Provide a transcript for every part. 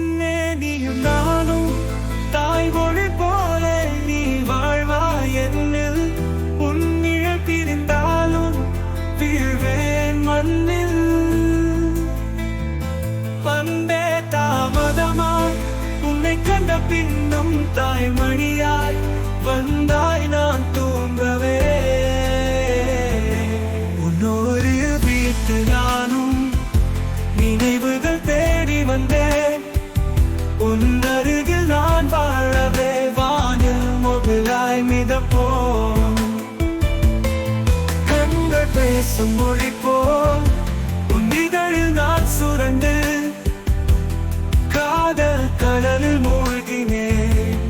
முன்னே நீயும் நானும் தாய் மொழி போல நீ வாழ்வாய் என்னில் உன் நிழல் பிரிந்தாலும் வீழ்வேன் மண்ணில் வந்தே தாமதமாய் உன்னை கண்ட பின்னும் தாய் மணியாய் வந்த உன் அருகில் நான் வாழவே வானில் முகிலாய் மிதப்போம். கண்கள் பேசும் மொழி போல் உன் நான் சுரண்டு காதல் கடலில் மூழ்கினேன்.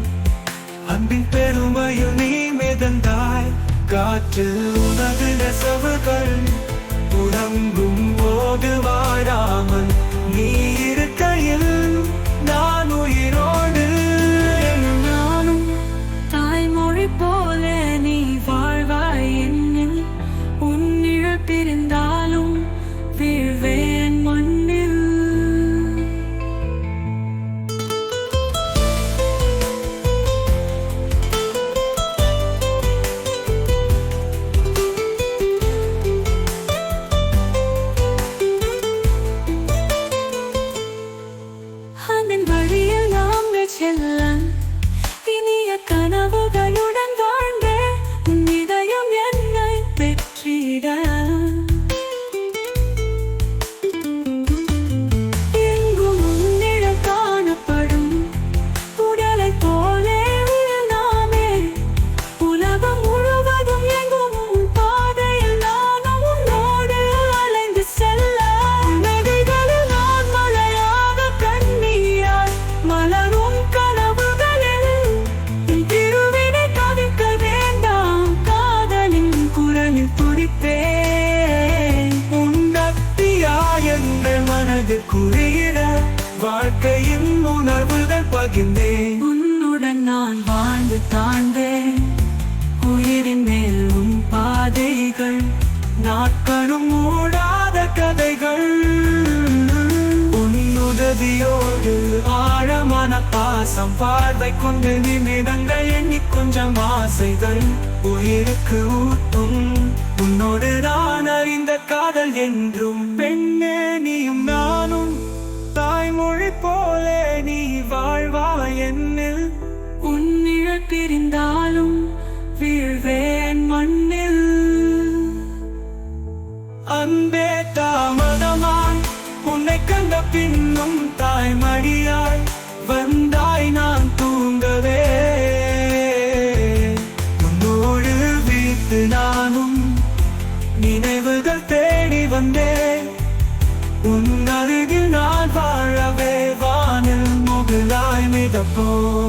அன்பின் பெருமையில் நீ மிதந்தாய் காற்றில் உனது நெசவுகள் உறங்கும் போது வாழா. ആത്മീയ കനവുകൾ எங்கள் மனது குறியிட வாழ்க்கையின் உணர்வுகள் பகிர்ந்தேன். உன்னுடன் நான் வாழ்ந்து தாண்டேன் உயிரின் மேலும் பாதைகள் நாட்களும் மூடாத கதைகள். உன்னுதவியோடு ஆழமான பாசம் பார்வை கொண்டு நிமிடங்கள் எண்ணி கொஞ்சம் ஆசைகள். உயிருக்கு ஊட்டும் உன்னோடு நான் அறிந்த காதல் என்றும். போலே நீ வாழ்வா என்னில் உன் நிழல் பிரிந்தாலும் வீழ்வேன் மண்ணில். அன்பே தாமதமாய் உன்னை கண்ட பின்னும் தாய் மடியாய் வந்தாய் நான் தூங்கவே people.